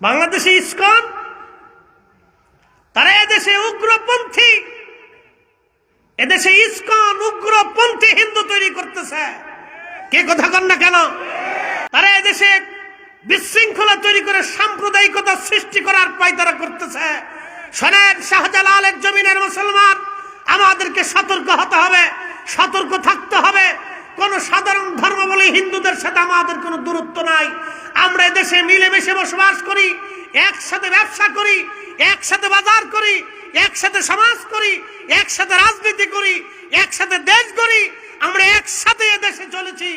বাংলাদেশে ইস্কন, তারা এদেশে উগ্রপন্থী। এদেশে ইস্কন, উগ্রপন্থী হিন্দু তৈরি করতেছে। কে কথা কন না কেন? তারা এদেশে বিশৃঙ্খলা তৈরি করে সাম্প্রদায়িকতা সৃষ্টি করার পায়তারা করতেছে। শোনেন, শাহজালালের জমিনের মুসলমান, আমাদেরকে সতর্ক হতে হবে, সতর্ক থাকতে হবে। কোন সাধারণ ধর্ম বলে হিন্দুদের সাথে আমাদের কোনো দূরত্ব নাই। আমরা এদেশে মিলেমিশে বসবাস করি, একসাথে ব্যবসা করি, একসাথে বাজার করি, একসাথে সমাজ করি, একসাথে রাজনীতি করি, একসাথে দেশ করি আমরা একসাথে এদেশে চলেছি,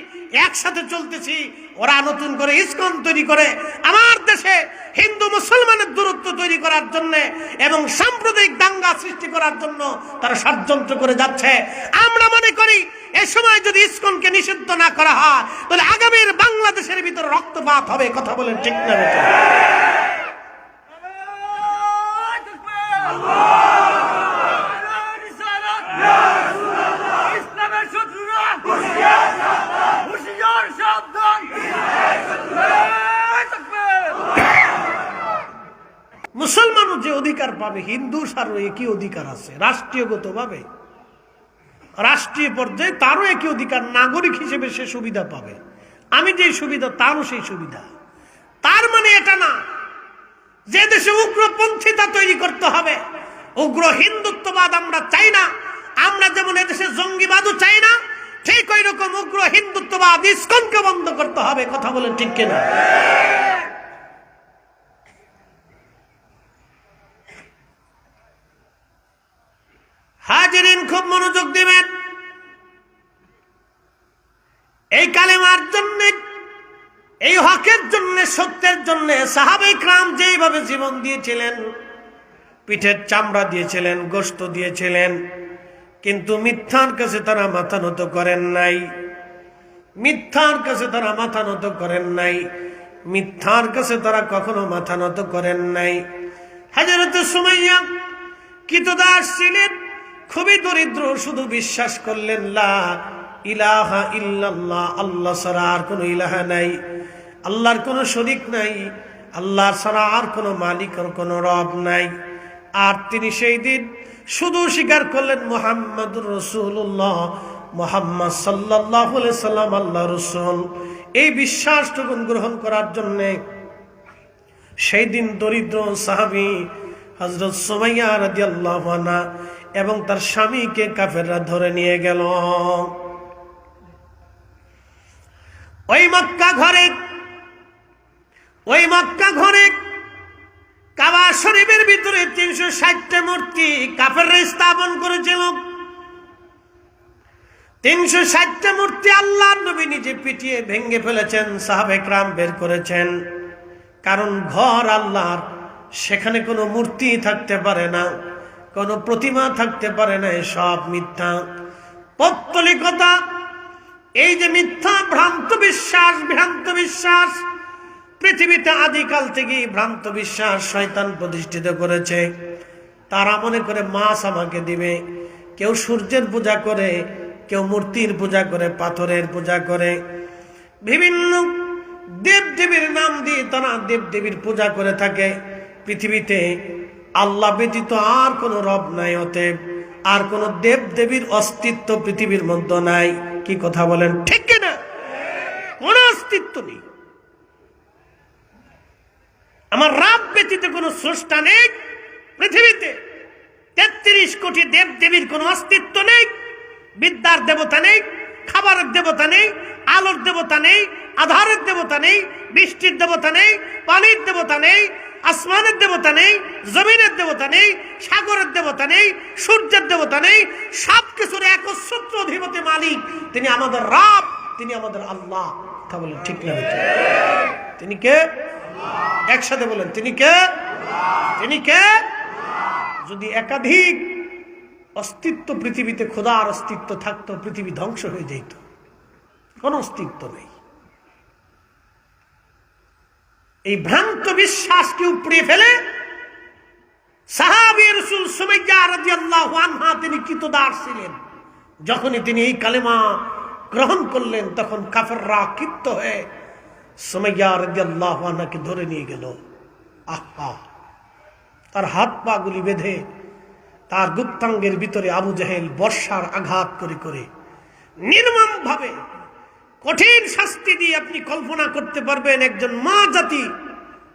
একসাথে চলতেছি। ওরা নতুন করে ইস্কন তৈরি করে। আমার দেশে হিন্দু মুসলমানের দূরত্ব তৈরি করার জন্য এবং সাম্প্রদায়িক দাঙ্গা সৃষ্টি করার জন্য তারা ষড়যন্ত্র করে যাচ্ছে। আমরা মনে করি, এ সময় যদি ইস্কনকে নিষিদ্ধ না করা হয়, তাহলে আগামীর বাংলাদেশের ভিতরে রক্তপাত হবে, কথা বলেন ঠিক না? অধিকার পাবে। হিন্দু সারও একই অধিকার আছে রাষ্ট্রীয়গত ভাবে রাষ্ট্রীয় পর্যায়ে তারও একই অধিকার, নাগরিক হিসেবে সে সুবিধা পাবে। আমি যে সুবিধা, তারও সেই সুবিধা। তার মানে এটা না, যে দেশে উগ্রপন্থিতা তৈরি করতে হবে। উগ্র হিন্দুত্ববাদ আমরা চাই না। আমরা যেমন এদেশে জঙ্গিবাদও চাই না, ঠিক ওই রকম উগ্র হিন্দুত্ববাদ ইস্কনকে বন্ধ করতে হবে। কথা বলে ঠিক কিনা? হাজিরিন খুব মনোযোগ দিবেন। এই কালেমার জন্য, এই হকের জন্য, সত্যের জন্য সাহাবে ক্রাম যেইভাবে জীবন দিয়েছিলেন, পিঠের চামড়া দিয়েছিলেন গোস্ত দিয়েছিলেন, কিন্তু মিথ্যার কাছে তারা মাথা নত করেন নাই। মিথ্যার কাছে তারা মাথা নত করেন নাই। মিথ্যার কাছে তারা কখনো মাথা নত করেন নাই। হাজারত সুমাইয়া কিতদাস ছিলেন খুবই দরিদ্র, শুধু বিশ্বাস করলেন, লা ইলাহা ইল্লাল্লাহ, আল্লাহ ছাড়া আর কোনো ইলাহা নাই, আল্লাহর কোনো শরিক নাই, আল্লাহ ছাড়া আর কোনো মালিক আর কোনো রব নাই। আর তিনি সেই দিন শুধু স্বীকার করলেন, মোহাম্মদুর রসুল্লাহ মোহাম্মদ সাল্লাহ সাল্লাম, আল্লাহ রসুল। এই বিশ্বাসটুকু গ্রহণ করার জন্যে সেই দিন দরিদ্র সাহাবি হজরত সোমাইয়া রাজি আল্লাহ এবং তার স্বামীকে কাফেররা ধরে নিয়ে গেল। ওই মক্কা ঘরে, ওই মক্কা ঘরে কাবা শরীফের ভিতরে তিনশো ষাটটা মূর্তি কাফের স্থাপন করেছিল। তিনশো ষাটটা মূর্তি আল্লাহ নবী নিজে পিটিয়ে ভেঙে ফেলেছেন সাহাবেক রাম বের করেছেন। কারণ ঘর আল্লাহর, সেখানে কোনো মূর্তি থাকতে পারে না। কোনো প্রতিমা থাকতে পারে না সব মিথ্যা। পত্তলিকতা, এই যে মিথ্যা, ভ্রান্ত বিশ্বাস ভ্রান্ত বিশ্বাস, পৃথিবীতে আদিকাল থেকেই ভ্রান্ত বিশ্বাস শয়তান প্রতিষ্ঠিত করেছে। তারা মনে করে মাছ আমাকে দিবে। কেউ সূর্যের পূজা করে, কেউ মূর্তির পূজা করে, পাথরের পূজা করে। বিভিন্ন দেব দেবীর নাম দিয়ে তারা দেব দেবীর পূজা করে থাকে। পৃথিবীতে আল্লাহ ব্যতীত আর কোনো রব নাই, অতএব আর কোন দেব দেবীর অস্তিত্ব পৃথিবীর মধ্যে নাই। কি কথা বলেন? ঠিক না? কোন অস্তিত্ব নেই। আমার রাব ব্যতীত কোনো স্রষ্টা নেই পৃথিবীতে। তেত্রিশ কোটি দেব দেবীর কোনো অস্তিত্ব নেই, বিদ্যার দেবতা নেই, খাবারের দেবতা নেই, আলোর দেবতা নেই, আধারের দেবতা নেই, বৃষ্টির দেবতা নেই, পানির দেবতা নেই আসমানের দেবতা নেই, জমিনের দেবতা নেই, সাগরের দেবতা নেই, সূর্যের দেবতা নেই সব কিছুর একসূত্র অধিপতি মালিক। তিনি আমাদের রাব, তিনি আমাদের আল্লাহ। কথা বলেন ঠিক না? তিনি কে? একসাথে বলেন, তিনি কে? তিনি কে? যদি একাধিক অস্তিত্ব পৃথিবীতে খোদার অস্তিত্ব থাকতো, পৃথিবী ধ্বংস হয়ে যেত। কোন অস্তিত্ব নেই। এই ভ্রান্ত বিশ্বাসকে উপড়ে ফেলে? সাহাবি রসুল সুমাইয়া তিনি কৃতদার ছিলেন। যখনই তিনি এই কালেমা গ্রহণ করলেন, তখন কাফেররা ক্ষিপ্ত হয়ে সুমাইয়া ধরে নিয়ে গেল। আহা! তার হাত পা গুলি বেঁধে তার গুপ্তাঙ্গের ভিতরে আবু জাহেল বর্ষার আঘাত করে করে নির্মম ভাবে কঠিন শাস্তি দিয়ে আপনি কল্পনা করতে পারবেন একজন মা জাতি।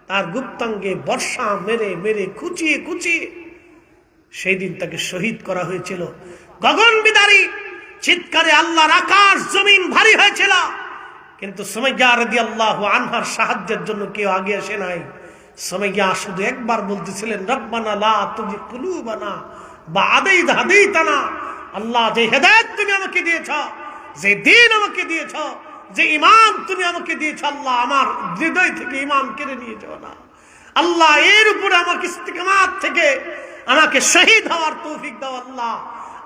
তার গুপ্তাঙ্গে বর্ষা মেরে মেরে কুচিয়ে কুচিয়ে সেই দিন তাকে শহীদ করা হয়েছিল। গগন বিদারী, চিৎকারে আল্লাহর আকাশ, জমিন ভারী হয়েছিল। কিন্তু সময়জ্ঞা রদি আল্লাহ আনহার সাহায্যের জন্য কেউ আগে আসে নাই। সময়জ্ঞা শুধু একবার বলতেছিলেন, রব্বানা লা তুমি কুলুবানা বা আদেই হাদেই তানা আল্লাহ যে হেদায়ত তুমি আমাকে দিয়েছ যে দিন আমাকে দিয়েছ, যে ইমান তুমি আমাকে দিয়েছ, আল্লাহ আমার হৃদয় থেকে ইমান কেড়ে নিয়ে যাও না। আল্লাহ এর উপরে আমাকে ইস্তিকামাত থেকে আমাকে শহীদ হওয়ার তৌফিক দাও আল্লাহ।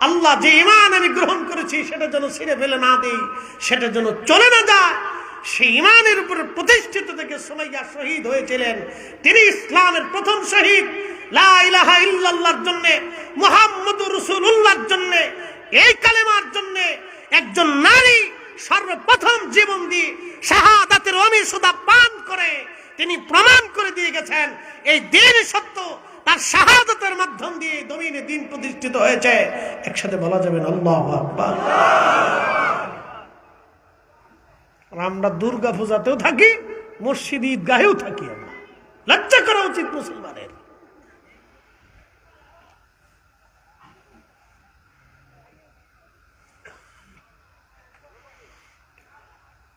আল্লাহ যে ইমান আমি গ্রহণ করেছি, সেটা যেন ছিঁড়ে ফেলে না দেই, সেটা যেন চলে না যায়। সেই ইমানের উপরে প্রতিষ্ঠিত থেকে সুমাইয়া শহীদ হয়েছিলেন। তিনি ইসলামের প্রথম শহীদ। লা ইলাহা ইল্লাল্লাহর জন্য, মুহাম্মদুর রাসূলুল্লাহর জন্য, এই কালেমার জন্য একজন নারী সর্বপ্রথম জীবন দিয়ে শাহাদাতের অমিশুদা পান করে তিনি প্রমাণ করে দিয়ে গেছেন এই দিন সত্য তার শাহাদতের মাধ্যম দিয়ে দমিনে দিন প্রতিষ্ঠিত হয়েছে। একসাথে বলা যাবে না, আল্লাহু আমরা দুর্গা পূজাতেও থাকি মসজিদ ঈদগাহেও থাকি আমরা। লজ্জা করা উচিত মুসলমানের।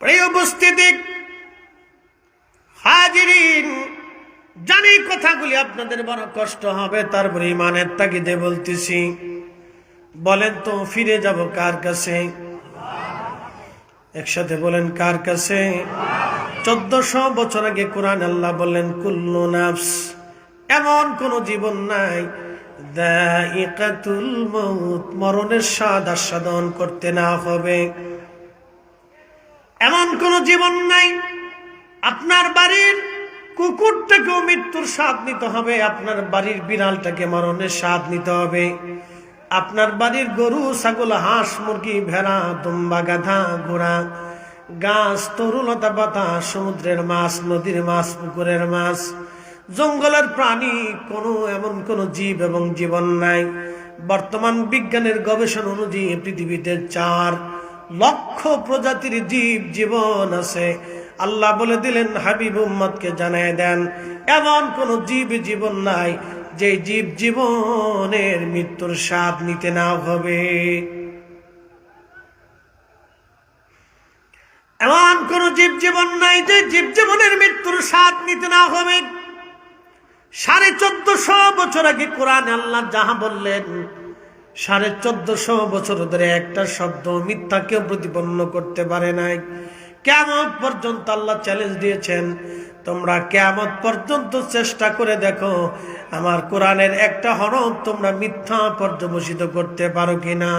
প্রিয় উপস্থিতি হাজিরিন, জানি কথাগুলি আপনাদের বড় কষ্ট হবে, তারপরে ইমানের তাগিদে বলতেছি। বলেন তো, ফিরে যাব কার কাছে? একসাথে বলেন, কার কাছে? চোদ্দশো বছর আগে কোরআন আল্লাহ বললেন, কুল্লু নাফস, এমন কোন জীবন নাই। মরণের স্বাদ আস্বাদন করতে না হবে। জীবন নাই। আপনার বাড়ির কুকুরটাকেও মৃত্যুর স্বাদ নিতে হবে। আপনার বাড়ির বিড়ালটাকে মরণের স্বাদ নিতে হবে। আপনার বাড়ির গরু, ছাগল, হাঁস, মুরগি, ভেড়া, দুম্বা, গাধা, ঘোড়া, গাছ তরুলতা পাতা, সমুদ্রের মাছ, নদীর মাছ, পুকুরের মাছ, জঙ্গলের প্রাণী, কোনো এমন কোনো জীব এবং জীবন নাই। বর্তমান বিজ্ঞানের গবেষণা অনুযায়ী পৃথিবীতে চার লক্ষ প্রজাতির জীব জীবন আছে। আল্লাহ বলে দিলেন, হাবিব উম্মদকে জানায় দেন, এমন কোন জীব জীবন নাই যে জীব জীবনের মৃত্যুর স্বাদ নিতে না হবে। এমন কোন জীব জীবন নাই, যে জীব জীবনের মৃত্যুর স্বাদ নিতে না হবে। সাড়ে চোদ্দশো বছর আগে কোরআন আল্লাহ যাহা বললেন সাড়ে চোদ্দশো বছর ধরে একটা শব্দ মিথ্যা কেউ প্রতিপন্ন করতে পারে নাই। কেমন পর্যন্ত আল্লাহ চ্যালেঞ্জ দিয়েছেন। তোমরা কেমন পর্যন্ত চেষ্টা করে দেখো, আমার কোরআনের একটা হরফ তোমরা মিথ্যা পর্যবসিত করতে পারো কিনা।